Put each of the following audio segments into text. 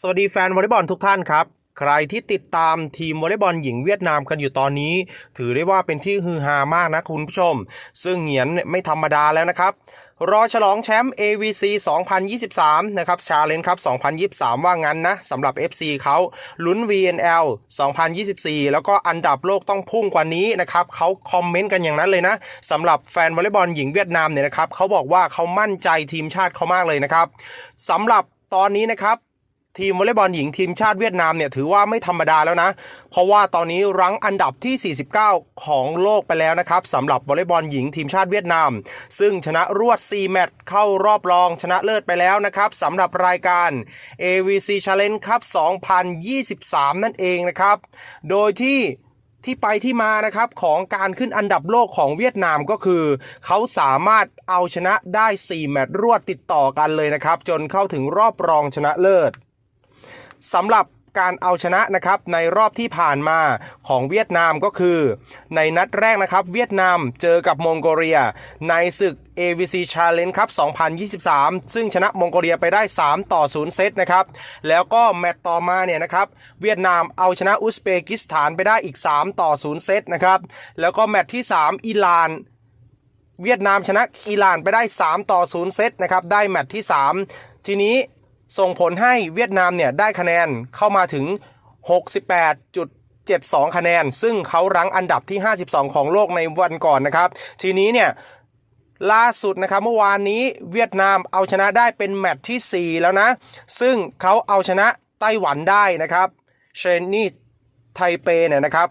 สวัสดีแฟนวอลเลย์บอลทุกท่านครับ ใครที่ติดตามทีมวอลเลย์บอลหญิงเวียดนามกันอยู่ตอนนี้ ถือได้ว่าเป็นที่ฮือฮามากนะคุณผู้ชม ซึ่งเหงียนไม่ธรรมดาแล้วนะครับ รอฉลองแชมป์ AVC 2023 นะครับชาเลนจ์ครับ 2023 ว่างั้นนะสำหรับ FC เขาลุ้น VNL 2024 แล้วก็อันดับโลกต้องพุ่งกว่านี้นะครับเขาคอมเมนต์กันอย่างนั้นเลยนะสำหรับแฟนวอลเลย์บอลหญิงเวียดนามเนี่ยนะครับเขาบอกว่าเขามั่นใจทีมชาติเขามากเลยนะครับสำหรับตอนนี้นะครับ ทีมวอลเลย์บอลหญิงทีมชาติเวียดนามเนี่ยถือว่าไม่ธรรมดาแล้วนะ เพราะว่าตอนนี้รั้งอันดับที่ 49 ของโลกไปแล้วนะครับสำหรับวอลเลย์บอลหญิงทีมชาติเวียดนาม ซึ่งชนะรวด 4 แมตช์เข้ารอบรองชนะเลิศไปแล้วนะครับสำหรับรายการ AVC Challenge ครับ 2023 นั่นเองนะครับ โดยที่ที่ไปที่มานะครับของการขึ้นอันดับโลกของเวียดนามก็คือ เขาสามารถเอาชนะได้ 4 แมตช์รวดติดต่อกันเลยนะครับ จนเข้าถึงรอบรองชนะเลิศ สำหรับการเอาชนะนะครับในรอบที่ผ่านมาของเวียดนามก็คือ ในนัดแรกนะครับ เวียดนามเจอกับมองโกเลีย ในศึก AVC Challenge ครับ 2023 ซึ่งชนะมองโกเลียไปได้ 3 ต่อ 0 เซตนะครับ แล้วก็แมตต์ต่อมาเนี่ยนะครับ เวียดนามเอาชนะอุซเบกิสถานไปได้อีก 3 ต่อ 0 เซตนะครับ แล้วก็แมตต์ที่ 3 อิหร่านเวียดนามชนะอิหร่านไปได้ 3 ต่อ 0 เซตนะครับ ได้แมตช์ที่ 3 ทีนี้ ส่งผลให้เวียดนามเนี่ยได้คะแนนเข้ามาถึง 68.72 คะแนน ซึ่งเขารั้งอันดับที่ 52 ของโลกในวันก่อนนะครับ ทีนี้เนี่ยล่าสุดนะครับเมื่อวานนี้เวียดนามเอาชนะได้เป็นแมตช์ที่ 4 แล้วนะ ซึ่งเขาเอาชนะไต้หวันได้นะครับเชนนี่ไทเปเนี่ยนะครับ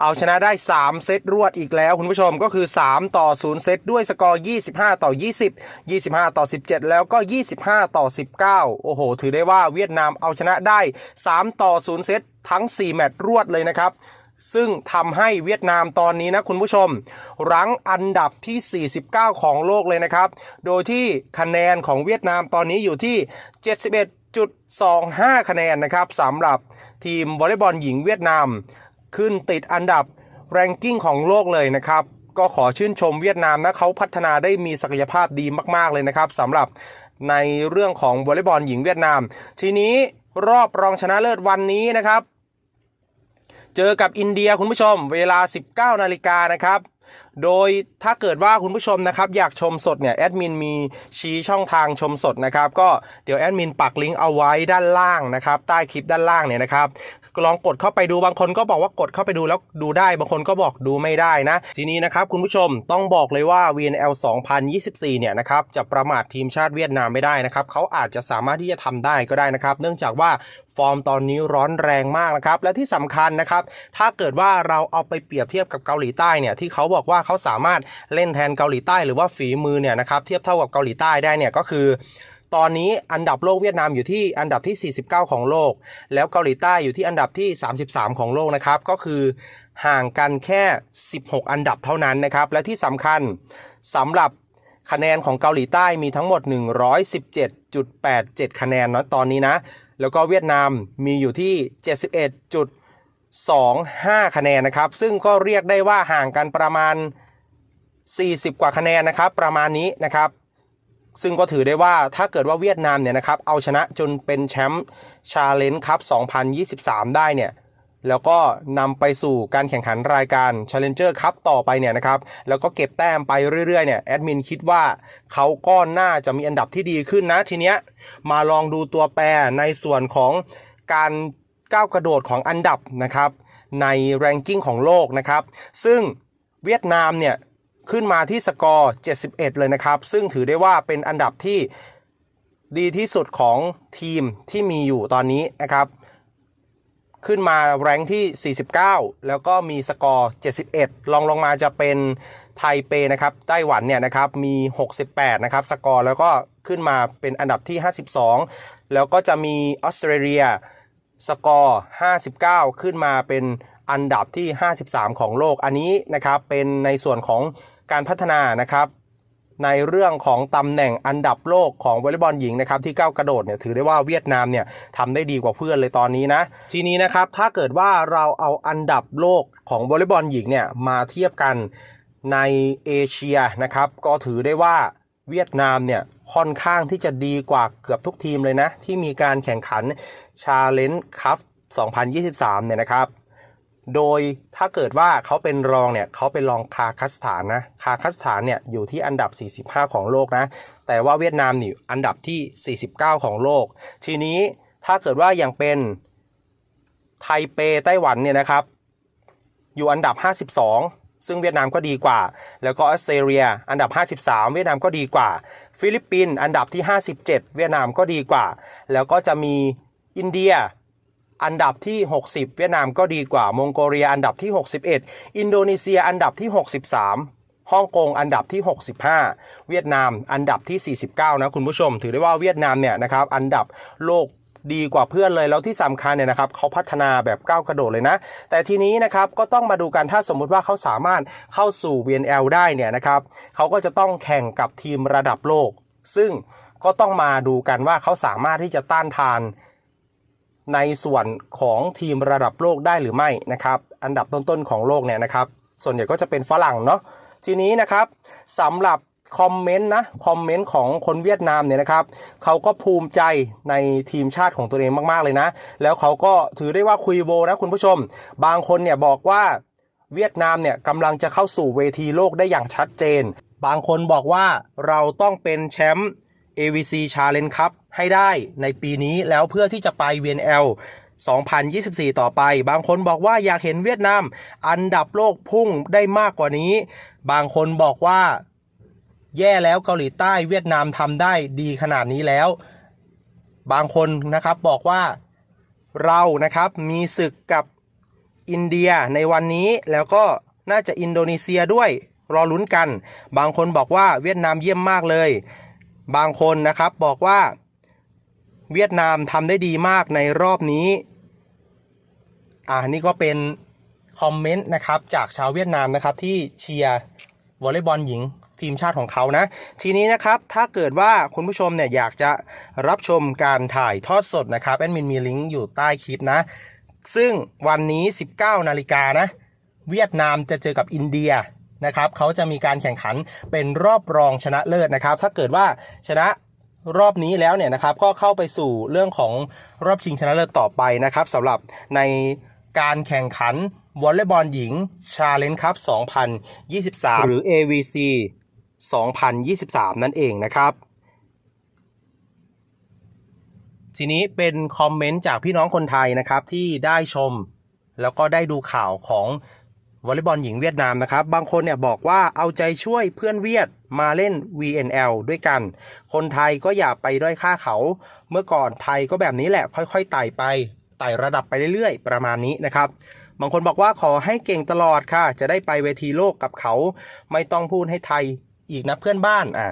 เอาชนะได้ 3 เซตรวดอีกแล้วคุณผู้ชมก็คือ 3 ต่อ 0 เซตด้วยสกอร์ 25 ต่อ 20 25 ต่อ 17 แล้วก็ 25 ต่อ 19 โอ้โห ถือได้ว่าเวียดนามเอาชนะได้ 3 ต่อ 0 เซตทั้ง 4 แมตช์รวดเลยนะครับ ซึ่งทำให้เวียดนามตอนนี้นะคุณผู้ชม รั้งอันดับที่ 49 ของโลกเลยนะครับ โดยที่คะแนนของเวียดนามตอนนี้อยู่ที่ 71.25 คะแนนนะครับสำหรับทีมวอลเลย์บอลหญิงเวียดนาม ขึ้นติดอันดับแรงกิ้งของโลกเลยนะครับ ก็ขอชื่นชมเวียดนามนะเขาพัฒนาได้มีศักยภาพดีมากๆเลยนะครับสำหรับในเรื่องของวอลเลย์บอลหญิงเวียดนาม ทีนี้รอบรองชนะเลิศวันนี้นะครับ เจอกับอินเดียคุณผู้ชม เวลา 19 นาฬิกานะครับ โดยถ้าเกิดว่าคุณผู้ชมนะครับอยากชมสดเนี่ยแอดมินมีชี้ช่องทางชมสดนะครับก็เดี๋ยวแอดมินปักลิงก์เอาไว้ด้านล่างนะครับใต้คลิปด้านล่างเนี่ยนะครับลองกดเข้าไปดูบางคนก็บอกว่ากดเข้าไปดูแล้วดูได้บางคนก็บอกดูไม่ได้นะทีนี้นะครับคุณผู้ชมต้องบอกเลยว่า VNL 2024 เนี่ยนะครับจะประมาททีมชาติเวียดนามไม่ได้นะครับเขาอาจจะสามารถที่จะทำได้ก็ได้นะครับ เนื่องจากว่าฟอร์มตอนนี้ร้อนแรงมากนะครับและที่สำคัญนะครับถ้าเกิดว่าเราเอาไปเปรียบเทียบกับเกาหลีใต้เนี่ยที่เขาบอกว่าเขาสามารถเล่นแทนเกาหลีใต้หรือว่าฝีมือเนี่ยนะครับเทียบเท่ากับเกาหลีใต้ได้เนี่ยก็คือตอนนี้อันดับโลกเวียดนามอยู่ที่อันดับที่ 49 ของโลก แล้วเกาหลีใต้อยู่ที่อันดับที่ 33 ของโลกนะครับ ก็คือห่างกันแค่ 16 อันดับเท่านั้นนะครับ และที่สำคัญสำหรับคะแนนของเกาหลีใต้มีทั้งหมด 117.87 คะแนนเนาะตอนนี้นะ แล้วก็เวียดนามมีอยู่ที่ 71. 71.25 คะแนนนะครับ ซึ่งก็เรียกได้ว่าห่างกันประมาณ 40 กว่าคะแนนนะครับ ประมาณนี้นะครับ ซึ่งก็ถือได้ว่าถ้าเกิดว่าเวียดนามเนี่ยนะครับ เอาชนะจนเป็นแชมป์ชาเลนจ์ครับ2023 ได้เนี่ยแล้วก็นำไปสู่การแข่งขันรายการ Challenger ครับต่อไปเนี่ยนะครับ แล้วก็เก็บแต้มไปเรื่อยๆเนี่ยแอดมินคิดว่าเขาก็น่าจะมีอันดับที่ดีขึ้นนะ ทีเนี้ยมาลองดูตัวแปรในส่วนของการ ก้าวกระโดดของอันดับนะครับในแรงกิ้งของโลกนะครับ ซึ่งเวียดนามเนี่ยขึ้นมาที่สกอร์ 71 เลยนะครับ ซึ่งถือได้ว่าเป็นอันดับที่ดีที่สุดของทีมที่มีอยู่ตอนนี้นะครับ ขึ้นมาแรงที่ 49 แล้วก็มีสกอร์ 71 ลองลงมาจะเป็นไทเปนะครับ ไต้หวันเนี่ยนะครับ มี 68 นะครับ สกอร์แล้วก็ขึ้นมาเป็นอันดับที่ 52 แล้วก็จะมีออสเตรเลีย สกอร์ 59 ขึ้นมาเป็นอันดับที่ 53 ของโลก อันนี้นะครับเป็นในส่วนของการพัฒนานะครับในเรื่องของตำแหน่งอันดับโลกของวอลเลย์บอลหญิงนะครับที่ก้าวกระโดดเนี่ยถือได้ว่าเวียดนามเนี่ยทำได้ดีกว่าเพื่อนเลยตอนนี้นะ ทีนี้นะครับถ้าเกิดว่าเราเอาอันดับโลกของวอลเลย์บอลหญิงเนี่ยมาเทียบกันในเอเชียนะครับก็ถือได้ว่า เวียดนามเนี่ยค่อนข้างที่จะดีกว่าเกือบทุกทีมเลยนะ ที่มีการแข่งขันชาเลนจ์คัพ2023 เนี่ยนะครับ โดยถ้าเกิดว่าเขาเป็นรองเนี่ยเขาเป็นรองคาคัสถานนะคาคัสถานเนี่ยอยู่ที่อันดับ 45 ของโลกนะ แต่ว่าเวียดนามนี่อันดับที่ 49 ของโลก ทีนี้ถ้าเกิดว่าอย่างเป็นไทเปไต้หวันเนี่ยนะครับ อยู่อันดับ 52 ซึ่งเวียดนามก็ดีกว่า แล้วก็ออสเตรเลีย อันดับ 53 เวียดนามก็ดีกว่า ฟิลิปปินส์อันดับที่ 57 เวียดนามก็ดีกว่า แล้วก็จะมีอินเดียอันดับที่ 60 เวียดนามก็ดีกว่า มองโกเลียอันดับที่ 61 อินโดนีเซียอันดับที่ 63 ฮ่องกงอันดับที่ 65 เวียดนามอันดับที่ 49 นะคุณผู้ชม ถือได้ว่าเวียดนามเนี่ยนะครับอันดับโลก ดีกว่าเพื่อนเลย แล้วที่สำคัญเนี่ยนะครับเขาพัฒนาแบบก้าวกระโดดเลยนะ แต่ทีนี้นะครับก็ต้องมาดูกันถ้าสมมุติว่าเขาสามารถเข้าสู่ VNL ได้เนี่ยนะครับเขาก็จะต้องแข่งกับทีมระดับโลก ซึ่งก็ต้องมาดูกันว่าเขาสามารถที่จะต้านทานในส่วนของทีมระดับโลกได้หรือไม่นะครับอันดับต้นๆของโลกเนี่ยนะครับส่วนใหญ่ก็จะเป็นฝรั่งเนาะทีนี้นะครับสำหรับ คอมเมนต์นะคอมเมนต์ของคนเวียดนามเนี่ยนะครับเขาก็ภูมิใจในทีมชาติของตัวเองมาก ๆ เลยนะ แล้วเขาก็ถือได้ว่าคุยโวนะคุณผู้ชม บางคนเนี่ยบอกว่าเวียดนามเนี่ยกำลังจะเข้าสู่เวทีโลกได้อย่างชัดเจน บางคนบอกว่าเราต้องเป็นแชมป์ AVC Challenge ครับให้ได้ในปีนี้แล้วเพื่อที่จะไป VNL 2024 ต่อไป บางคนบอกว่าอยากเห็นเวียดนาม อันดับโลกพุ่งได้มากกว่านี้ บางคนบอกว่า แย่แล้วเกาหลีใต้เวียดนามทำได้ดีขนาดนี้แล้ว บางคนนะครับบอกว่าเรานะครับมีศึกกับอินเดียในวันนี้แล้วก็น่าจะอินโดนีเซียด้วยรอลุ้นกัน บางคนบอกว่าเวียดนามเยี่ยมมากเลย บางคนนะครับบอกว่าเวียดนามทำได้ดีมากในรอบนี้อ่านี่ก็เป็นคอมเมนต์นะครับจากชาวเวียดนามนะครับที่เชียร์วอลเลย์บอลหญิง ทีมชาติของเขานะ ทีนี้นะครับถ้าเกิดว่าคุณผู้ชมเนี่ยอยากจะรับชมการถ่ายทอดสดนะครับแอดมินมีลิงก์อยู่ใต้คลิปนะ ซึ่งวันนี้ 19 นาฬิกานะ เวียดนามจะเจอกับอินเดียนะครับเขาจะมีการแข่งขันเป็นรอบรองชนะเลิศนะครับ ถ้าเกิดว่าชนะรอบนี้แล้วเนี่ยนะครับก็เข้าไปสู่เรื่องของรอบชิงชนะเลิศต่อไปนะครับสำหรับในการแข่งขันวอลเลย์บอลหญิงชาเลนจ์คัพ2023 หรือ AVC 2023 นั่นเองนะครับ ทีนี้เป็นคอมเมนต์จากพี่น้องคนไทยนะครับที่ได้ชม แล้วก็ได้ดูข่าวของวอลเลย์บอลหญิงเวียดนามนะครับ บางคนเนี่ยบอกว่าเอาใจช่วยเพื่อนเวียดมาเล่น VNL ด้วยกัน คนไทยก็อย่าไปด้อยค่าเขา เมื่อก่อนไทยก็แบบนี้แหละค่อยๆไต่ไปไต่ระดับไปเรื่อยๆ ประมาณนี้นะครับ บางคนบอกว่าขอให้เก่งตลอดค่ะ จะได้ไปเวทีโลกกับเขา ไม่ต้องพูดให้ไทย อีกนะเพื่อนบ้านอะ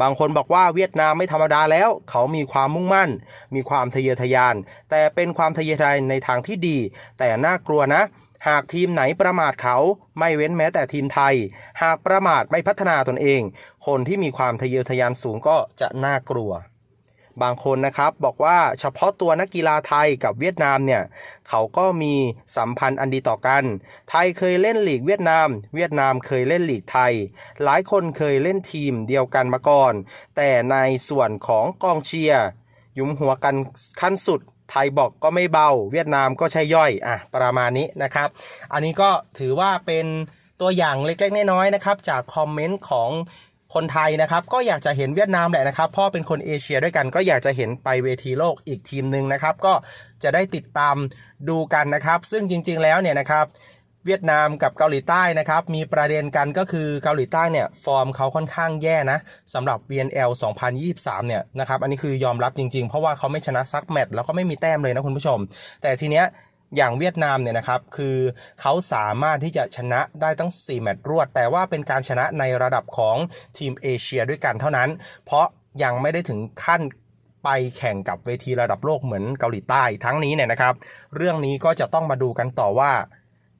บางคนบอกว่าเวียดนามไม่ธรรมดาแล้ว เขามีความมุ่งมั่น มีความทะเยอทะยาน แต่เป็นความทะเยอทะยานในทางที่ดี แต่น่ากลัวนะ หากทีมไหนประมาทเขาไม่เว้นแม้แต่ทีมไทย หากประมาทไม่พัฒนาตนเอง คนที่มีความทะเยอทะยานสูงก็จะน่ากลัว บางคนนะครับบอกว่าเฉพาะตัวนักกีฬาไทยกับเวียดนามเนี่ยเขาก็มีสัมพันธ์อันดีต่อกัน ไทยเคยเล่นลีกเวียดนาม เวียดนามเคยเล่นลีกไทย หลายคนเคยเล่นทีมเดียวกันมาก่อน แต่ในส่วนของกองเชียร์ยุมหัวกันขั้นสุดไทยบอกก็ไม่เบา เวียดนามก็ใช่ย่อยอะประมาณนี้นะครับ อันนี้ก็ถือว่าเป็นตัวอย่างเล็กๆน้อยๆนะครับ จากคอมเมนต์ของ คนไทยนะครับ ก็อยากจะเห็นเวียดนามแหละนะครับเพราะเป็นคนเอเชียด้วยกันก็อยากจะเห็นไปเวทีโลกอีกทีมหนึ่งนะครับ ก็จะได้ติดตามดูกันนะครับ ซึ่งจริง ๆ แล้วเนี่ยนะครับเวียดนามกับเกาหลีใต้นะครับ มีประเด็นกันก็คือเกาหลีใต้เนี่ย ฟอร์มเขาค่อนข้างแย่นะสำหรับ VNL 2023 เนี่ยนะครับ อันนี้คือยอมรับจริงๆ เพราะว่าเขาไม่ชนะซักแมตช์แล้วก็ไม่มีแต้มเลยนะคุณผู้ชม แต่ทีเนี้ย อย่างเวียดนามเนี่ยนะครับคือเขาสามารถที่จะชนะได้ตั้ง 4 แมตช์รวด แต่ว่าเป็นการชนะในระดับของทีมเอเชียด้วยกันเท่านั้น เพราะยังไม่ได้ถึงขั้นไปแข่งกับเวทีระดับโลกเหมือนเกาหลีใต้ทั้งนี้เนี่ยนะครับ เรื่องนี้ก็จะต้องมาดูกันต่อว่า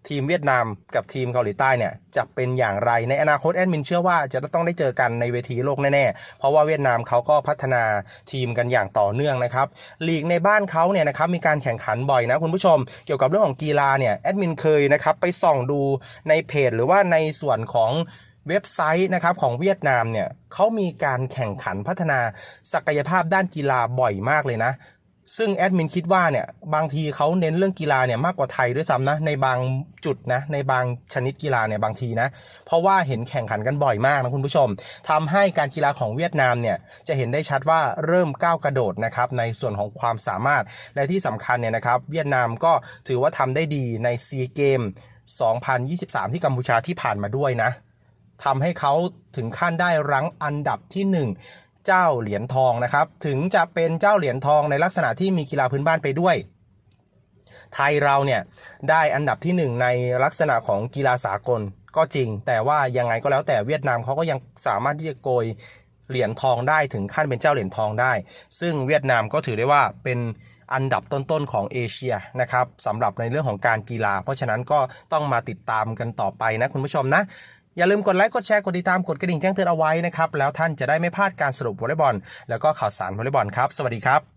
ทีมเวียดนามกับทีมเกาหลีใต้เนี่ยจะเป็นอย่างไรในอนาคตแอดมินเชื่อว่าจะต้องได้เจอกันในเวทีโลกแน่ๆ เพราะว่าเวียดนามเขาก็พัฒนาทีมกันอย่างต่อเนื่องนะครับลีกในบ้านเขาเนี่ยนะครับมีการแข่งขันบ่อยนะคุณผู้ชม เกี่ยวกับเรื่องของกีฬาเนี่ยแอดมินเคยนะครับไปส่องดูในเพจ หรือว่าในส่วนของเว็บไซต์นะครับของเวียดนามเนี่ยเขามีการแข่งขันพัฒนาศักยภาพด้านกีฬาบ่อยมากเลยนะ ซึ่งแอดมินคิดว่าเนี่ยบางทีเขาเน้นเรื่องกีฬาเนี่ยมากกว่าไทยด้วยซ้ำนะในบางจุดนะในบางชนิดกีฬาเนี่ยบางทีนะเพราะว่าเห็นแข่งขันกันบ่อยมากนะคุณผู้ชมทำให้การกีฬาของเวียดนามเนี่ยจะเห็นได้ชัดว่าเริ่มก้าวกระโดดนะครับในส่วนของความสามารถและที่สำคัญเนี่ยนะครับ เวียดนามก็ถือว่าทำได้ดีในซีเกม 2023 ที่กัมพูชาที่ผ่านมาด้วยนะทำให้เขาถึงขั้นได้รั้งอันดับที่ 1 เจ้าเหรียญทองนะครับ ถึงจะเป็นเจ้าเหรียญทองในลักษณะที่มีกีฬาพื้นบ้านไปด้วย ไทยเราเนี่ยได้อันดับที่ 1 ในลักษณะของกีฬาสากลก็จริง แต่ว่ายังไงก็แล้วแต่เวียดนามเขาก็ยังสามารถที่จะโกยเหรียญทองได้ถึงขั้นเป็นเจ้าเหรียญทองได้ ซึ่งเวียดนามก็ถือได้ว่าเป็นอันดับต้นๆของเอเชียนะครับสำหรับในเรื่องของการกีฬา เพราะฉะนั้นก็ต้องมาติดตามกันต่อไปนะคุณผู้ชมนะ อย่าลืมกดไลค์กดแชร์กดติดตามกดกระดิ่งแจ้งเตือนเอาไว้นะครับแล้วท่านจะได้ไม่พลาดการสรุปวอลเลย์บอลแล้วก็ข่าวสารวอลเลย์บอลครับสวัสดีครับ